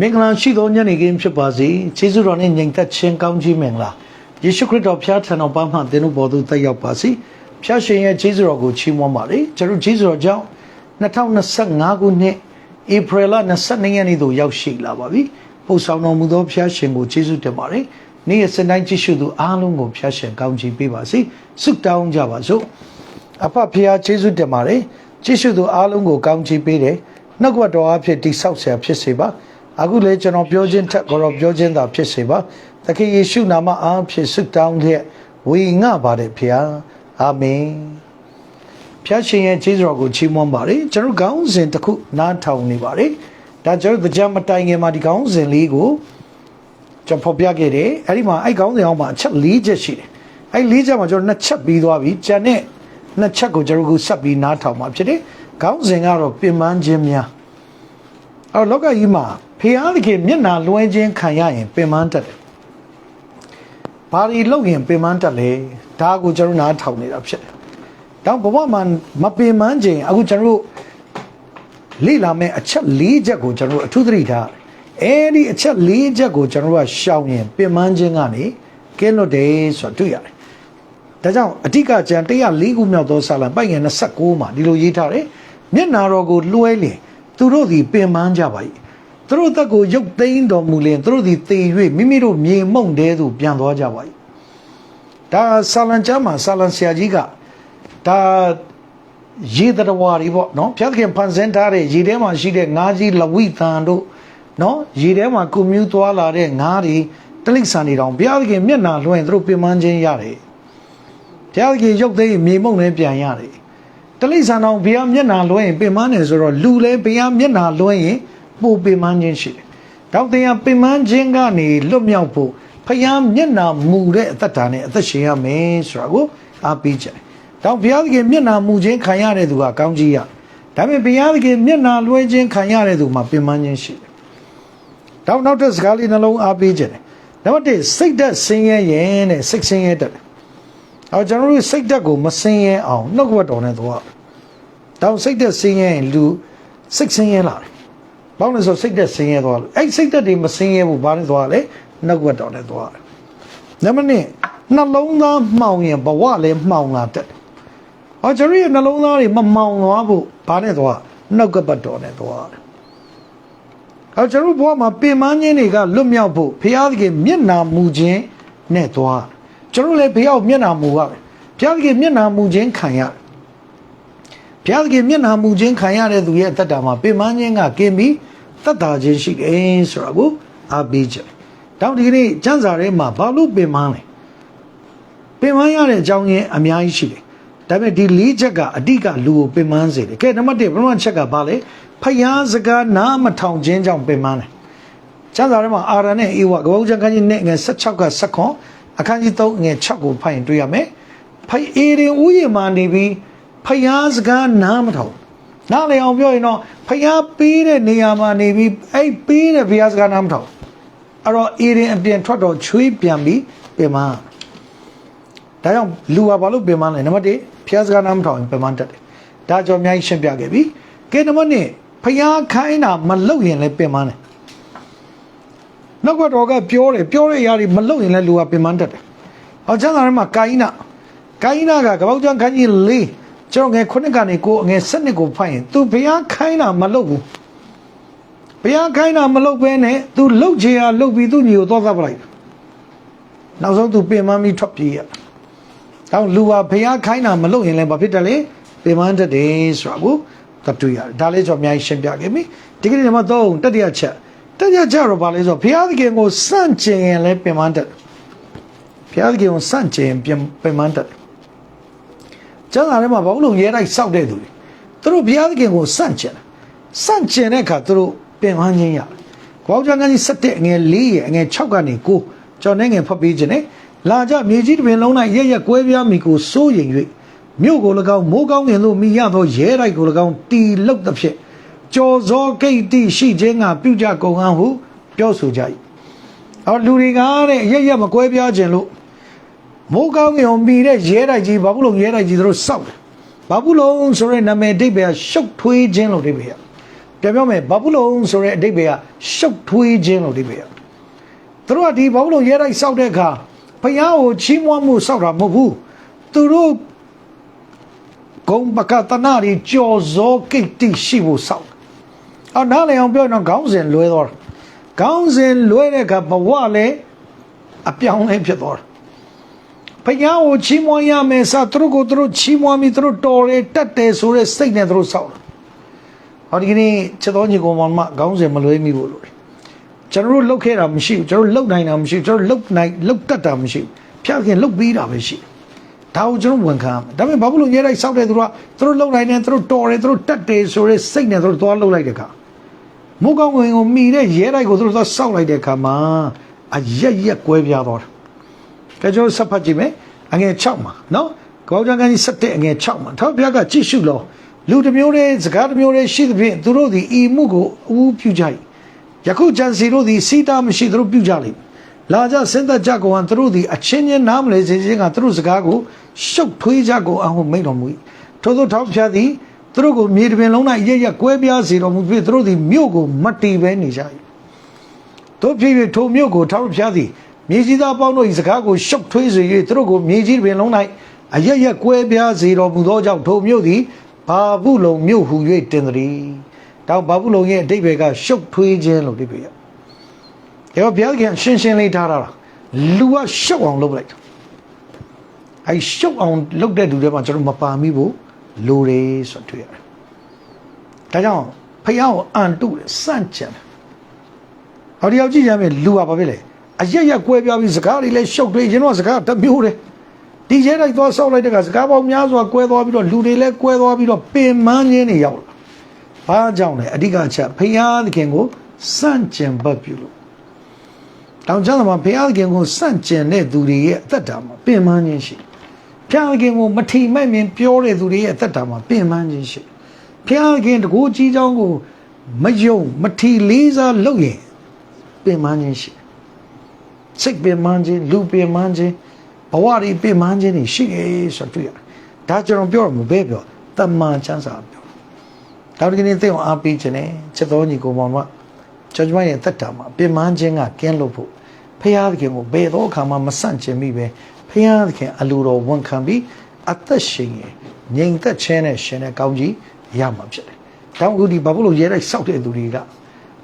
မင်္ဂလာရှိသောညနေခင်းဖြစ်ပါစေ။ယေရှုတော်နဲ့ညီသက်ချင်းကောင်းကြီးမင်္ဂလာ။ယေရှုခရစ်တော်ဖျားထံတော်ပန်းမှသင်တို့ဘော်သို့တက်ရောက်ပါစေ။ဖျားရှင်ရဲ့ယေရှုတော်ကိုချီးမွမ်းပါလေ။ကျွန်တော်ယေရှုတော်ကြောင့်2025ခုနှစ်ဧပြီလ22ရက်နေ့သို့ရောက်ရှိလာပါပြီ။ပို့ဆောင်တော်မူသောဖျားရှင်ကိုယေရှုတင်ပါတယ်။နေ့ရက်စတိုင်းကြည့်ရှုသူအားလုံးကိုဖျားရှင်ကောင်းချီးပေးပါစေ။ဆုတောင်းကြပါစို့။အဖဖျားယေရှုတင်ပါတယ်ယေရှုသူအားလုံးကိုကောင်းချီးပေးတယ်နှုတ်ကပတ်တော်အဖြစ်တိဆောက်ဆရာဖြစ်စေပါ အခုလေကျွန်တော်ပြောခြင်းထက်ကိုတော့ပြောခြင်းသာဖြစ်စေပါသခင်ယေရှုနာမအားဖြင့်ဆုတောင်းတဲ့ဝေငှပါတယ်ဖျားအာမင်ဖျားရှင်ရဲ့ယေရှုတော်ကိုချီးမွမ်းပါတယ်ကျွန်တော်ကောင်းစဉ်တစ်ခုနားထောင်နေပါတယ်ဒါကျွန်တော်တရားမတိုင်ခင်မှာဒီကောင်းစဉ်လေးကိုကျွန်တော်ဖော်ပြခဲ့တယ်အဲ့ဒီမှာအဲ့ကောင်းစဉ်အောင်မှာအချက်၄ချက်ရှိတယ်အဲ့၄ချက်မှာကျွန်တော်နှစ်ချက်ပြီးသွားပြီကျန်တဲ့နှစ်ချက်ကိုကျွန်တော်ကိုဆက်ပြီးနားထောင်မှာဖြစ်တယ်ခေါင်းစဉ်ကတော့ပင်ပန်းခြင်းများအဲ့တော့လောကကြီးမှာ ဖျားသခင်မျက်နာလွှဲခြင်းခံရရင်ပင်ပန်းတတ်တယ်ဘာတွေလုပ်ရင်ပင်ပန်းတတ်လဲဒါကိုကျွန်တော်နားထောင်နေတာဖြစ်တယ်တော့ဘဝမှာမပင်ပန်းခြင်းအခုကျွန်တော်တို့လေ့လာမယ့်အချက်၄ချက်ကိုကျွန်တော်တို့အထူးသတိထားတယ်အဲဒီအချက်၄ချက်ကိုကျွန်တော်တို့ကရှောင်ရင်ပင်ပန်းခြင်းကနေကင်းလွတ်တယ်ဆိုတာတွေ့ရတယ်ဒါကြောင့်အဓိကကျန်104ခုမြောက်သောစာလံပိုက်ငယ်29မှာဒီလိုရေးထားတယ်မျက်နာတော်ကိုလွှဲလင်သူတို့သည်ပင်ပန်းကြပါ၏ သူတို့တက်ကိုရုပ်သိမ်းတော်မူလင်သူတို့သည်သေ၍မိမိတို့မြေမှုန့်တဲသို့ပြန်သွားကြပါ၏ဒါစာလံကျမ်းမှာစာလံဆရာကြီးကဒါရေတရဝါတွေပေါ့နော်ဘုရားသခင်ဖန်ဆင်းထားတဲ့ရေထဲမှာရှိတဲ့ငါးကြီးလဝိသန်တို့နော်ရေထဲမှာကုမြူးသွားလာတဲ့ငါးတွေတိလိษံတွေတောင်ဘုရားသခင်မျက်နာလွှဲရင်သူတို့ပင်ပန်းခြင်းရတယ်ဘုရားသခင်ရုပ်သိမ်းမြေမုံလည်းပြန်ရတယ်တလိษံတော်ဘုရားမျက်နာလွှဲရင်ပင်မနေဆိုတော့လူလည်းဘုရားမျက်နာလွှဲရင် ပိုပင်မခြင်းရှိတယ်။တောက်တရားပင်မခြင်းကနေလွတ်မြောက်ဖို့ဘုရားမျက်နာမူတဲ့အသက်တာနဲ့အသက်ရှင်ရမယ်ဆိုတာကိုအားပေးကြတယ်။တောက်ဘုရားသခင်မျက်နာမူခြင်းခံရတဲ့သူကကောင်းကြီးရ။ဒါပေမဲ့ဘုရားသခင်မျက်နာလွှဲခြင်းခံရတဲ့သူမှာပင်မခြင်းရှိတယ်။တောက်နောက်တဲ့စကားလေးနှလုံးအားပေးကြတယ်။နံပါတ်1စိတ်ဓာတ်ဆင်းရဲရင်တဲ့စိတ်ဆင်းရဲတတ်တယ်။အော်ကျွန်တော်တို့စိတ်ဓာတ်ကိုမဆင်းရဲအောင်နှုတ်ကပတ်တော်နဲ့သွား။တောင်စိတ်ဓာတ်ဆင်းရဲရင်လူစိတ်ဆင်းရဲလာတယ်။ ဘာလို့လဲဆိုစိတ်ဓာတ်ဆင်းရဲသွားလို့အဲ့စိတ်ဓာတ်တွေမဆင်းရဲဘူးဘာလို့သွားလဲနှုတ်ကပတ်တော်နဲ့သွားတယ်။နံပါတ်2နှလုံးသားမှောင်ရင်ဘဝလည်းမှောင်လာတတ်တယ်။အော်ကျွန်တော်ရဲ့နှလုံးသားတွေမမှောင်သွားဖို့ဘာနဲ့သွားနှုတ်ကပတ်တော်နဲ့သွားတယ်။အော်ကျွန်တော်ဘဝမှာပင်မခြင်းတွေကလွတ်မြောက်ဖို့ဘုရားသခင်မျက်နာမူခြင်းနဲ့သွားတယ်ကျွန်တော်လည်းဘုရားကိုမျက်နာမူရမယ်ဘုရားသခင်မျက်နာမူခြင်းခံရတယ် ဘုရားသခင်မျက်နာမူခြင်းခံရတဲ့သူရဲ့အသက်တာမှာပင်မခြင်းကကင်းပြီးသက်တာခြင်းရှိတယ်ဆိုတာကိုအားပေးချက်တောင်းဒီကနေ့ကျမ်းစာထဲမှာဘာလို့ပင်မလဲပင်မရတဲ့အကြောင်းရင်းအများကြီးရှိတယ်ဒါပေမဲ့ဒီလေးချက်ကအဓိကလူကိုပင်မစေတယ်ကဲနံပါတ်1ပထမချက်ကဘာလဲဖယားစကားနားမထောင်ခြင်းကြောင့်ပင်မတယ်ကျမ်းစာထဲမှာအာရနဲ့အေဝါကပောက်ကျမ်းခန်းကြီးနဲ့ငယ်16က16အခန်းကြီး3ငယ်6ကိုဖတ်ရင်တွေ့ရမယ်။ဖိုင်အေရင်ဥယျာဉ်မှာနေပြီး ဖယားစကားနားမထောင်။နားလေအောင်ပြောရင်တော့ဖယားပေးတဲ့နေရာမှာနေပြီးအဲ့ပေးတဲ့ဖယားစကားနားမထောင်။အဲ့တော့အေရင်အပြင်ထွက်တော့ချွေးပြန်ပြီးပြင်မ။ဒါကြောင့်လူကဘာလို့ပြင်မလဲနံပါတ်1ဖယားစကားနားမထောင်ရင်ပြင်မတတ်တယ်။ဒါကြောင့်အများကြီးရှင်းပြခဲ့ပြီ။ကဲနံပါတ်2ဖယားခိုင်းတာမလုပ်ရင်လည်းပြင်မတယ်။နောက်ကတော်ကပြောတယ်ပြောတဲ့အရာတွေမလုပ်ရင်လည်းလူကပင်ပန်းတတ်တယ်။အော်ကျမ်းစာထဲမှာကာယိနကာယိနကကပောက်ကျမ်းခန်းကြီး၄ ကျွန်တော်ငယ်ခုနှစ်ကနေကိုငယ်၁၂ကိုဖတ်ရင် तू ဘုရားခိုင်းတာမလုပ်ဘူး။ဘုရားခိုင်းတာမလုပ်ဘဲနဲ့ तू လှုပ်ချင်ရလှုပ်ပြီးသူ့ညီကိုသွားသပလိုက်။နောက်ဆုံး तू ပင်ပန်းပြီးထွက်ပြေးရ။တောင်းလူဟာဘုရားခိုင်းတာမလုပ်ရင်လည်းဘာဖြစ်တယ်လဲပင်ပန်းတတ်တယ်ဆိုတာကိုသတ်တွေ့ရတယ်။ဒါလေးကျွန်တော်အများကြီးရှင်းပြခဲ့ပြီ။ဒီကနေ့နံပါတ်3တတိယချက်တညကြတော့ဗာလဲဆိုဘုရားသခင်ကိုစန့်ကျင်ရင်လည်းပင်ပန်းတတ်ဘုရားသခင်ကိုစန့်ကျင်ပြင်ပင်ပန်းတတ် ကျမ်းစာထဲမှာဘာလို့ရဲတိုက်စောက်တဲ့သူတွေသူတို့ဘုရားသခင်ကိုစန့်ကျင်တယ်စန့်ကျင်တဲ့အခါသူတို့ပင်ပန်းခြင်းရတယ်ဘောက်ကျမ်းကကြီး7အငယ်4ရဲ့အငယ်6ကနေ9ကျွန်တော်ငယ်ဖတ်ပေးခြင်းနဲ့လာကြမြေကြီးတစ်ပြင်လုံး၌ရရက်ကွဲပြားမိကိုစိုးရင်၍မြို့ကို၎င်းမိုးကောင်းငင်သို့မိရသောရဲတိုက်ကို၎င်းတီလုတ်သဖြင့်ကြော်စောဂိတ်တိရှိခြင်းကပြုကြကုန်ဟန်ဟုပြောဆိုကြ၏အော်လူတွေကတဲ့ရရက်မကွဲပြားခြင်းလို့ မိုးကောင်းငင်ကိုမိတဲ့ရဲတိုက်ကြီးဘာဘူးလို့ရဲတိုက်ကြီးတို့စောက်တယ်ဘာဘူးလို့ဆိုရဲနာမည်အဓိပ္ပာယ်ရှုပ်ထွေးခြင်းလို့အဓိပ္ပာယ်သူပြန်ပြောမယ်ဘာဘူးလုံးဆိုတဲ့အဓိပ္ပာယ်ကရှုပ်ထွေးခြင်းလို့အဓိပ္ပာယ်ကသူတို့ကဒီဘာဘူးလုံးရဲတိုက်စောက်တဲ့အခါဘုရားကိုချီးမွမ်းမှုစောက်တာမဟုတ်ဘူးသူတို့ဂုံပကတနာရီကြော်ဇောကိတ္တိရှိဖို့စောက်အော်နားလည်အောင်ပြောရင်တော့ခေါင်းစဉ်လွဲသွားတာခေါင်းစဉ်လွဲတဲ့အခါဘဝလည်းအပြောင်းလဲဖြစ်သွားတာ ဘုရားကိုချီးမွမ်းရမယ်စသူတို့ကိုသူတို့ချီးမွမ်းပြီးသူတို့တော်တယ်တတ်တယ်ဆိုတဲ့စိတ်နဲ့သူတို့စောက်တယ်။ဟောဒီကနေ့ချက်တော်ညီကောင်မခေါင်းစဉ်မလွဲမိဘူးလို့ကျွန်တော်တို့လှုပ်ခဲ့တာမရှိဘူးကျွန်တော်တို့လှုပ်နိုင်တာမရှိဘူးကျွန်တော်တို့လှုပ်နိုင်လှုပ်တတ်တာမရှိဘူးဖျက်ခင်လှုပ်ပြီးတာပဲရှိတယ်။ဒါကိုကျွန်တော်ဝန်ခံရမယ်။ဒါပေမဲ့ဘာဖြစ်လို့ရဲလိုက်စောက်တယ်သူတို့ကသူတို့လှုပ်နိုင်တယ်သူတို့တော်တယ်သူတို့တတ်တယ်ဆိုတဲ့စိတ်နဲ့သူတို့သွားလှုပ်လိုက်တဲ့အခါမိုးကောင်းဝင်ကိုမိတဲ့ရဲလိုက်ကိုသူတို့သွားစောက်လိုက်တဲ့အခါမှာအရက်ရက်ကွဲပြားသွားတယ်။ ကဲကျွန်တော်ဆက်ဖတ်ကြည့်မယ်အငယ်6မှာနော်ကောင်းကြံကန်ကြီး7အငယ်6မှာထောက်ပြကကြည့်ရှုလောလူတစ်မျိုးတည်းစကားတစ်မျိုးတည်းရှိသဖြင့်သူတို့သည်ဤမှုကိုအူးပြုကြ၏ယခုကြံစီတို့သည်စီတာမရှိသူတို့ပြုကြလိမ့်မည်လာကြစင်သက်ကြကုန်ဟန်သူတို့သည်အချင်းချင်းနားမလဲစေခြင်းကသူတို့စကားကိုရှုပ်ထွေးကြကုန်အောင်မိန့်တော်မူ၏ထို့သောထောက်ပြသည်သူတို့ကိုမြေတစ်ပြင်လုံး၌ရရကွဲပြားစေတော်မူပြီးသူတို့သည်မြို့ကိုမတည်ပဲနေကြ၏တို့ဖြစ်၍ထိုမြို့ကိုထောက်ပြသည် မြေကြီးသားပေါင်းတို့၏စကားကိုရှုပ်ထွေးစေ၍သူတို့ကိုမြေကြီးတစ်ပြင်လုံး၌အရရကွဲပြားစေတော်မူသောကြောင့်ထိုမြို့သည်ဘာဘူးလုံမြို့ဟူ၍တင်သည်။တောင်ဘာဘူးလုံရဲ့အတိတ်ဘယ်ကရှုပ်ထွေးခြင်းလို့အတိတ်ဘယ်ရ။ဒါဘုရားခင်ရှင်းရှင်းလေးထားတာ။လူကရှုပ်အောင်လုပ်လိုက်တာ။အဲရှုပ်အောင်လုပ်တဲ့လူတွေမှာကျွန်တော်မပါမိဘူးလူတွေဆိုတွေ့ရတယ်။ဒါကြောင့်ဖះကိုအန်တုတယ်စန့်ကျင်တယ်။ဟောဒီရောက်ကြည့်ရမယ်လူကဘာဖြစ်လဲ။ အရက်ရက်ကွဲပြားပြီးစကားတွေလည်းရှုပ်ထွေးရင်တော့စကားတစ်မျိုးတယ်။ဒီရဲလိုက်သွားဆောက်လိုက်တဲ့ကစကားပေါင်းများစွာကွဲသွားပြီးတော့လူတွေလည်းကွဲသွားပြီးတော့ပင်မန်းခြင်းတွေရောက်လာ။ဘာကြောင့်လဲအဓိကအချက်ဖះသခင်ကိုစန့်ကျင်ဘတ်ပြုလို့တောင်ကျမ်းမှာဘုရားသခင်ကိုစန့်ကျင်တဲ့သူတွေရဲ့အသက်တာမှာပင်ပန်းခြင်းရှိဘုရားသခင်ကိုမထီမဲ့မြင်ပြောတဲ့သူတွေရဲ့အသက်တာမှာပင်ပန်းခြင်းရှိဘုရားသခင်တကူကြီးချောင်းကိုမယုံမထီလေးစားလုပ်ရင်ပင်ပန်းခြင်းရှိ စိတ်ပင်ပန်းခြင်းလူပင်ပန်းခြင်းဘဝတွေပင်ပန်းခြင်းတွေရှိတယ်ဆိုတော့တွေ့ရတယ်ဒါကျွန်တော်ပြောရမှာဘယ်ပြောတမန်ချမ်းစာပြောတောက်တကယ်သိအောင်အားပေးခြင်းနဲ့ချက်တော်ညီကိုမောင်ကကျွန်တော်ရဲ့တက်တာမှာပင်မခြင်းကကင်းလို့ဖို့ဖရာသခင်ကိုဘယ်တော့အခါမှမဆန့်ကျင်မိပဲဖရာသခင်အလိုတော်ဝန်ခံပြီးအသက်ရှင်ရင်ငြိမ်သက်ခြင်းနဲ့ရှင်တဲ့ကောင်းကြီးရမှာဖြစ်တယ်။တောင်းအခုဒီဘာဖြစ်လို့ရဲလိုက်စောက်တဲ့သူတွေက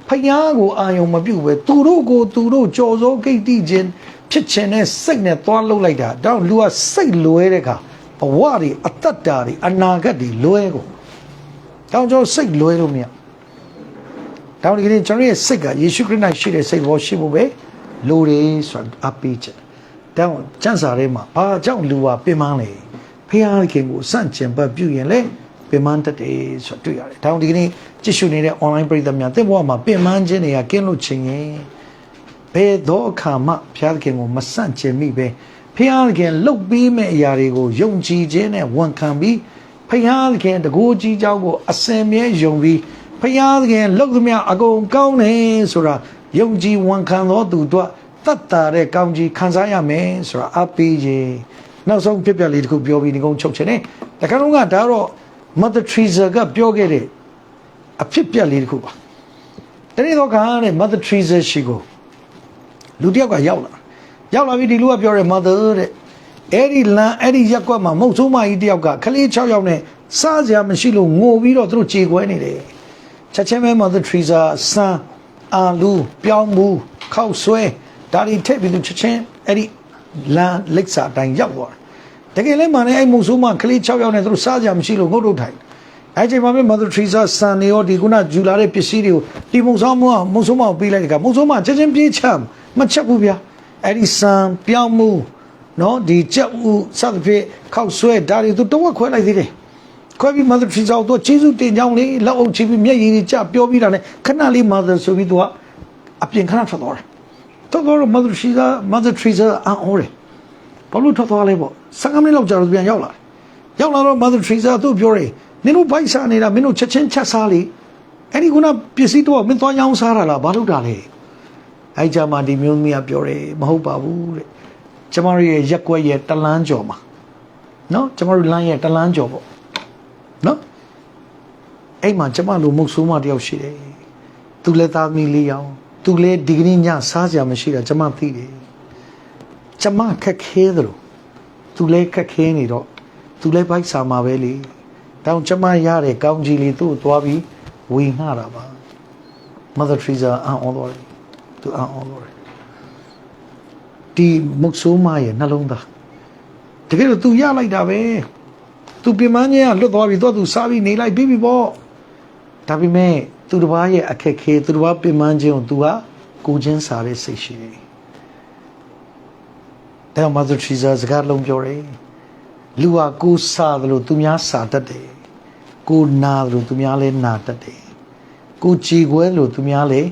ဖရာကိုအာယုံမပြုတ်ပဲသူတို့ကိုသူတို့ကြော်စောဂိတ်တိခြင်းဖြစ်ခြင်းနဲ့စိတ်နဲ့သွားလှုပ်လိုက်တာတောင်းလူကစိတ်လွဲတဲ့ခါဘဝတွေအသက်တာတွေအနာဂတ်တွေလွဲကုန်တောင်းကျွန်တော်စိတ်လွဲလို့မရဘူးဒါကြောင့်ဒီကနေ့ကျွန်တော်ရဲ့စိတ်ကယေရှုခရစ်၌ရှိတဲ့စိတ်ဘောရှိဖို့ပဲလိုတယ်ဆိုတာအပေးချက်။ဒါကြောင့်ကျမ်းစာထဲမှာဘာကြောင့်လူဟာပင်ပန်းလဲ။ဖခင်ခင်ကိုစန့်ကျင်ဘတ်ပြုရင်လေ ပင်ပန်းတတ်တယ်ဆိုတာတွေ့ရတယ်။ဒါကြောင့်ဒီကနေ့ကြည့်ရှုနေတဲ့ online ပရိသတ်များသင်ဘဝမှာပင်ပန်းခြင်းတွေကကင်းလို့ခြင်းရင်ဘယ်တော့အခါမှဖခင်ကိုမစန့်ကျင်မိပဲဖခင်လှုပ်ပြီးမဲ့အရာတွေကိုယုံကြည်ခြင်းနဲ့ဝန်ခံပြီးဖခင်တကူကြီးเจ้าကိုအစင်မြဲယုံပြီး ဖျားသခင်လှုပ်သမျှအကုန်ကောင်းတယ်ဆိုတာယုံကြည်ဝန်ခံသောသူတို့တတ်တာတဲ့ကောင်းကြီးခံစားရမယ်ဆိုတာအပေးခြင်းနောက်ဆုံးဖြစ်ပျက်လေးတစ်ခုပြောပြီးဒီကုန်းချုပ်ချင်တယ်တခါတော့ကဒါတော့ Mother Teresa ကပြောခဲ့တဲ့အဖြစ်ပျက်လေးတစ်ခုပါတနေ့တော့ကတဲ့ Mother Teresa ရှိကိုလူတစ်ယောက်ကရောက်လာရောက်လာပြီးဒီလူကပြောတယ် Mother တဲ့အဲ့ဒီလမ်းအဲ့ဒီရက်ကွက်မှာမုတ်ဆိုးမကြီးတစ်ယောက်ကခလေး6ယောက်နဲ့စားစရာမရှိလို့ငိုပြီးတော့သူတို့ကြေကွဲနေတယ်ချက်ချင်းပဲ Mother Teresa စံအာလူပြောင်းမှုခောက်ဆွဲဒါတွေထည့်ပြီးသူချက်ချင်းအဲ့ဒီလမ်းလက်စာအတိုင်းရောက်သွားတယ် တကယ်လည်းမှလည်းအဲ့မုံဆိုးမကလေး6ယောက်နဲ့သူတို့စားကြမရှိလို့ငုတ်တုတ်ထိုင်အဲ့ချိန်မှာပဲ Mother Teresa စံနေရောဒီကုနာဂျူလာတဲ့ပစ္စည်းတွေကိုဒီမုံဆိုးမမုံဆိုးမကိုပေးလိုက်တကမုံဆိုးမချက်ချင်းပြေးချမ်းမချက်ဘူးဗျာအဲ့ဒီစံပြောင်းမှုနော်ဒီချက်ဦးစသဖြင့်ခောက်ဆွဲဒါတွေသူတော့ခွဲလိုက်သေးတယ်ခွဲပြီး mother Teresa ကိုသူကျေးဇူးတင်ကြောင်းလေးလက်အုပ်ချပြီးမျက်ရည်တွေကျပြောပြီးတာနဲ့ခဏလေး mother ဆိုပြီးသူကအပြင်ခဏထွက်သွားတယ်ထွက်သွားတော့ mother Teresa mother Teresa အံ့ဩတယ် ဘာလို့ထွက်သွားလဲပေါ့15မိနစ်လောက်ကြာတော့ပြန်ရောက်လာတယ်ရောက်လာတော့ mother Teresa သူ့ပြောတယ်နင်တို့ဘိုက်စားနေတာမင်းတို့ချက်ချင်းချက်စားလေအဲ့ဒီကပစ္စည်းတော့မင်းသွားရောင်းစားတာလားဘာလို့တာလဲအဲ့ကြမှာဒီမျိုးသမီးကပြောတယ်မဟုတ်ပါဘူးတဲ့ကျမတို့ရဲ့ရက်ကွက်ရဲ့တလန်းကျော်မှာနော်ကျမတို့လမ်းရဲ့တလန်းကျော်ပေါ့နော်အဲ့မှာကျမလိုမုတ်ဆိုးမတယောက်ရှိတယ်သူလည်းသားသမီးလေးယောက်သူလည်းဒီကနေ့ညစားကြမရှိတာကျမသိတယ် ကျမခက်ခဲသလိုသူလည်းခက်ခဲနေတော့သူလည်းဘိုက်စာမှာပဲလေတောင်ကျမရတဲ့ကောင်းကြီးလေးသူ့ကိုသွားပြီးဝေငှတာပါ Mother Teresa အံ့ဩတော့တယ်သူအံ့ဩတော့တယ်ဒီမုတ်ဆိုးမရဲ့နှလုံးသားတကယ်လို့ तू ရလိုက်တာပဲ तू ပြင်မန်းချင်းကလွတ်သွားပြီတော့ तू စားပြီးနေလိုက်ပြီးပြီပေါ့ဒါပေမဲ့သူတစ်ပါးရဲ့အခက်ခဲသူတစ်ပါးပြင်မန်းချင်းကို तू ကကိုချင်းစားတဲ့စိတ်ရှိတယ် ဒါကြောင့် Mother Teresa စကားလုံးပြောတယ်လူဟာကိုယ်စားတယ်လို့သူများစားတတ်တယ်ကိုနာတယ်လို့သူများလည်းနာတတ်တယ်ကိုကြည်ခွဲလို့သူများလည်း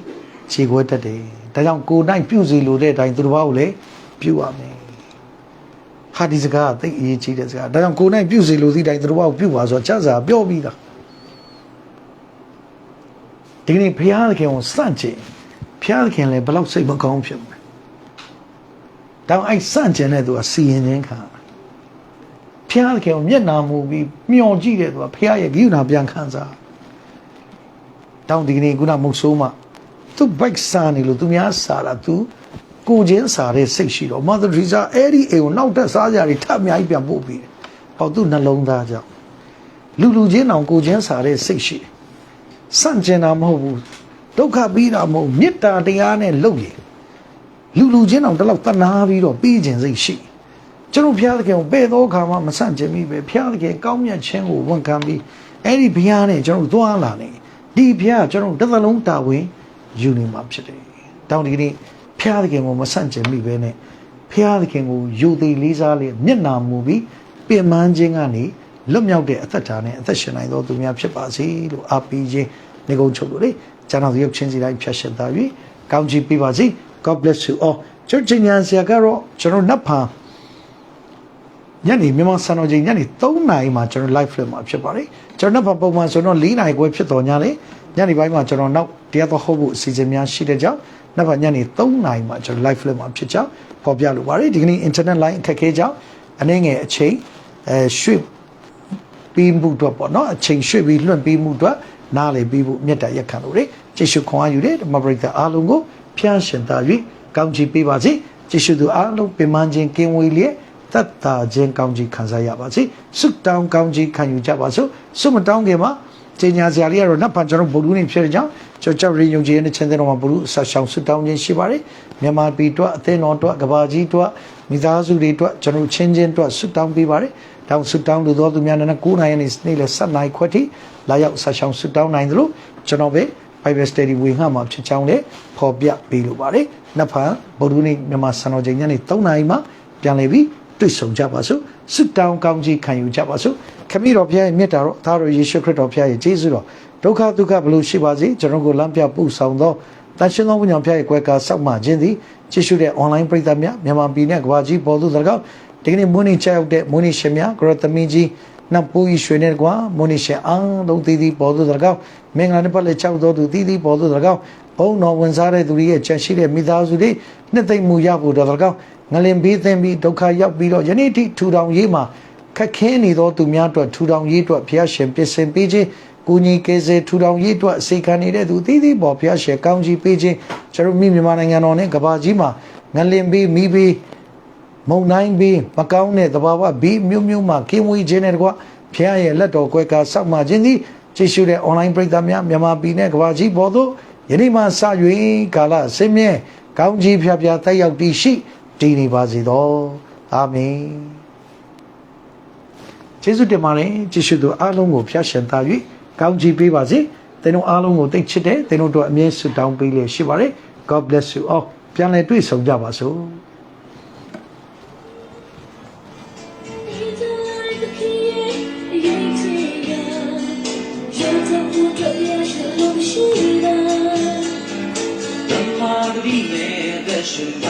ကြည်ခွဲတတ်တယ်ဒါကြောင့်ကိုနိုင်ပြုစီလို့တဲ့အတိုင်းသူတစ်ပါးကိုလည်းပြုရမယ်ဟာဒီစကားကသိအရေးကြီးတဲ့စကားဒါကြောင့်ကိုနိုင်ပြုစီလို့ဒီတိုင်းသူတစ်ပါးကိုပြုပါဆိုတော့ချက်စားပြောပြီးသားဒီနေ့ဘုရားသခင်ကိုစန့်ကျင်ဘုရားသခင်လည်းဘယ်လောက်စိတ်မကောင်းဖြစ်မလဲ တောင်အဲ့စန့်ကျင်တဲ့သူကစီရင်ခြင်းခံရမယ်ဘုရားသခင်ကိုမျက်နာမူပြီးမျောကြည့်တဲ့သူကဘုရားရဲ့ဂိယူနာပြန်ခံစားတောင်ဒီကနေ့ခုနမုတ်ဆိုးမှသူဘိုက်စားနေလို့သူများစားတာသူကိုချင်းစားတဲ့စိတ်ရှိတော့မသဒရီစာအဲ့ဒီအိမ်ကိုနောက်တက်စားကြတွေထပ်အများကြီးပြန်ပို့ပြီးတယ်။ဟောသူနှလုံးသားကြောင့်လူလူချင်းအောင်ကိုချင်းစားတဲ့စိတ်ရှိတယ်။စန့်ကျင်တာမဟုတ်ဘူး။ဒုက္ခပြီးတာမဟုတ်မေတ္တာတရားနဲ့လုပ်ရင် လူလူချင်းအောင်တလောက်တနာပြီးတော့ပြီးခြင်းစိတ်ရှိတယ်ကျွန်တော်ဘုရားသခင်ကိုပဲ့သောအခါမှမဆန့်ကျင်မိပဲဘုရားသခင်ကောင်းမြတ်ခြင်းကိုဝန်ခံပြီးအဲ့ဒီဘုရားနဲ့ကျွန်တော်သွားလာနေဒီဘုရားကျွန်တော်တစ်သလုံးတာဝန်ယူနေမှာဖြစ်တယ်။တောင်းဒီနေ့ဘုရားသခင်ကိုမဆန့်ကျင်မိပဲနဲ့ဘုရားသခင်ကိုယူသည်လေးစားလေးမျက်နာမူပြီးပြင်ပန်းခြင်းကနေလွတ်မြောက်တဲ့အသက်တာနဲ့အသက်ရှင်နိုင်သောသူများဖြစ်ပါစေလို့အားပေးခြင်းနေကုန်ချုပ်လို့လေကျွန်တော်ရုပ်ချင်းစီတိုင်းဖြတ်ရှင်သား၍ကောင်းချီးပေးပါစေ God bless you all ကျွန်တော်ဉာဏ်ဆရာကတော့ကျွန်တော်နတ်ဖန်ညနေမြန်မာစံတော်ချိန်ညနေ3နာရီမှာကျွန်တော် live flip မှာဖြစ်ပါတယ်ကျွန်တော်ပုံမှန်ဆိုတော့4နာရီခွဲဖြစ်တော်ညလေညနေပိုင်းမှာကျွန်တော်နောက်တရားတော်ဟုတ်ဖို့အစီအစဉ်များရှိတဲ့ကြောင့်နောက်ပိုင်းညနေ3နာရီမှာကျွန်တော် live flip မှာဖြစ်ကြောင်းပေါ်ပြလိုပါတယ်ဒီကနေ့ internet line အခက်အခဲကြောင့်အနေငယ်အချိန်အဲရွှေ့ပြီးမှုတော့ပေါ့နော်အချိန်ရွှေ့ပြီးလွှင့်ပြီးမှုတော့နားလေပြီးဖို့မြတ်တာရက်ခံလို့လေကျေးဇူးခွန်အားယူတဲ့ဓမ္မပရိသတ်အားလုံးကို ဖျားရှင်သာ၍ကောင်းချီးပေးပါစေကျေးဇူးသူအားလုံးပင်ပန်းခြင်းကင်းဝေးလျက်တတ်တာခြင်းကောင်းကြီးခံစားရပါစေဆုတောင်းကောင်းကြီးခံယူကြပါစို့ဆုမတောင်းခင်မှာကျင်ညာစရာလေးကတော့နတ်ဖန်ကျွန်တော်ဗုဒ္ဓဦးနေဖြစ်တဲ့ကြောင့်ကျွန်တော်ရင်းယုံကြည်တဲ့ချင်းတဲ့တော်မှာဘုရားဆက်ရှောင်ဆုတောင်းခြင်းရှိပါတယ်မြန်မာပြည်တွက်အသင်းတော်တွက်ကဘာကြီးတွက်မိသားစုတွေတွက်ကျွန်တော်ချင်းချင်းတွက်ဆုတောင်းပေးပါတယ်တောင်းဆုတောင်းလို့သောသူများနဲ့9နိုင်နေနေ့လဲ7နိုင်ခွက်ထိလာရောက်ဆက်ရှောင်ဆုတောင်းနိုင်သလိုကျွန်တော်ပဲ Bible Study ဝေငှမှာဖြစ်ကြောင်းလည်းဖော်ပြပေးလိုပါတယ်။နတ်ဖန်ဗုဒ္ဓနေ့မြန်မာစံတော်ချိန်ညနေ3နာရီမှပြန်လည်ပြီးတွေ့ဆုံကြပါစို့။ဆုတောင်းကောင်းကြီးခံယူကြပါစို့။ခမည်းတော်ဘုရားရဲ့မြတ်တာတော်သားတော်ယေရှုခရစ်တော်ဘုရားရဲ့ကျေးဇူးတော်ဒုက္ခဒုက္ခဘလို့ရှိပါစေကျွန်တော်ကိုလမ်းပြပို့ဆောင်သောတန်ရှင်သောဝိညာဉ်ဘုရားရဲ့ကွယ်ကာစောက်မှခြင်းသည်ကျေးဇူးတဲ့ online ပရိသတ်များမြန်မာပြည်နဲ့ကမ္ဘာကြီးပေါ်သို့သ၎င်းဒီကနေ့မွေးနေ့ချရောက်တဲ့မွေးနေ့ရှင်များဂရသမင်းကြီး နတ်ပူကြီးရွှေနဲ့ကွာမွေးနေ့ရှင်အားလုံးတည်တည်ပေါ်သို့သ၎င်းမင်္ဂလာတစ်ပတ်လက်ချောက်တော်သူတည်တည်ပေါ်သို့သ၎င်းဘုံတော်ဝင်စားတဲ့သူတွေရဲ့ချက်ရှိတဲ့မိသားစုတွေနှစ်သိမ့်မှုရဖို့တော်သ၎င်းငလင်ဘေးသင်ပြီးဒုက္ခရောက်ပြီးတော့ယနေ့ထိထူထောင်ရေးမှာခက်ခဲနေသောသူများအတွက်ထူထောင်ရေးအတွက်ဘုရားရှင်ပြင်ဆင်ပေးခြင်းကိုကြီးကေစေထူထောင်ရေးအတွက်စေခံနေတဲ့သူတည်တည်ပေါ်ဘုရားရှင်ကောင်းကြီးပေးခြင်းကျွန်တော်မိမြန်မာနိုင်ငံတော်နဲ့ကမ္ဘာကြီးမှာငလင်ဘေးမိဘေး မုံတိုင်းဘေးမကောင်းတဲ့သဘာဝဘေးမျိုးမျိုးမှာကင်းဝေးခြင်းနဲ့တကွဖခင်ရဲ့လက်တော်ကွယ်ကာစောက်မှခြင်းသည်ကြည့်ရှုတဲ့ online ပရိသတ်များမြန်မာပြည်နဲ့ကမ္ဘာကြီးပေါ်သို့ယနေ့မှစ၍ကာလဆင်းမြဲကောင်းကြီးဖျားဖျားတက်ရောက်တည်ရှိတည်နေပါစေသောအာမင်ကျေးဇူးတင်ပါတယ်ကြည့်ရှုသူအားလုံးကိုဖျားရှင်သာ၍ကောင်းကြီးပေးပါစေသင်တို့အားလုံးကိုသိချစ်တဲ့သင်တို့တို့အမြဲဆုတောင်းပေးလျက်ရှိပါတယ် God bless you all ပြန်လည်တွေ့ဆုံကြပါစို့ 面的神吧，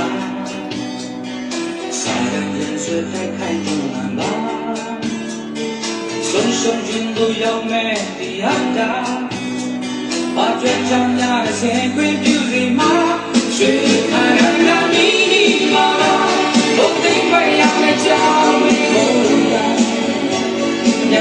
三两人却太开不难吧，双手全都要美的安达，把这张牙的钱会丢给妈，谁看？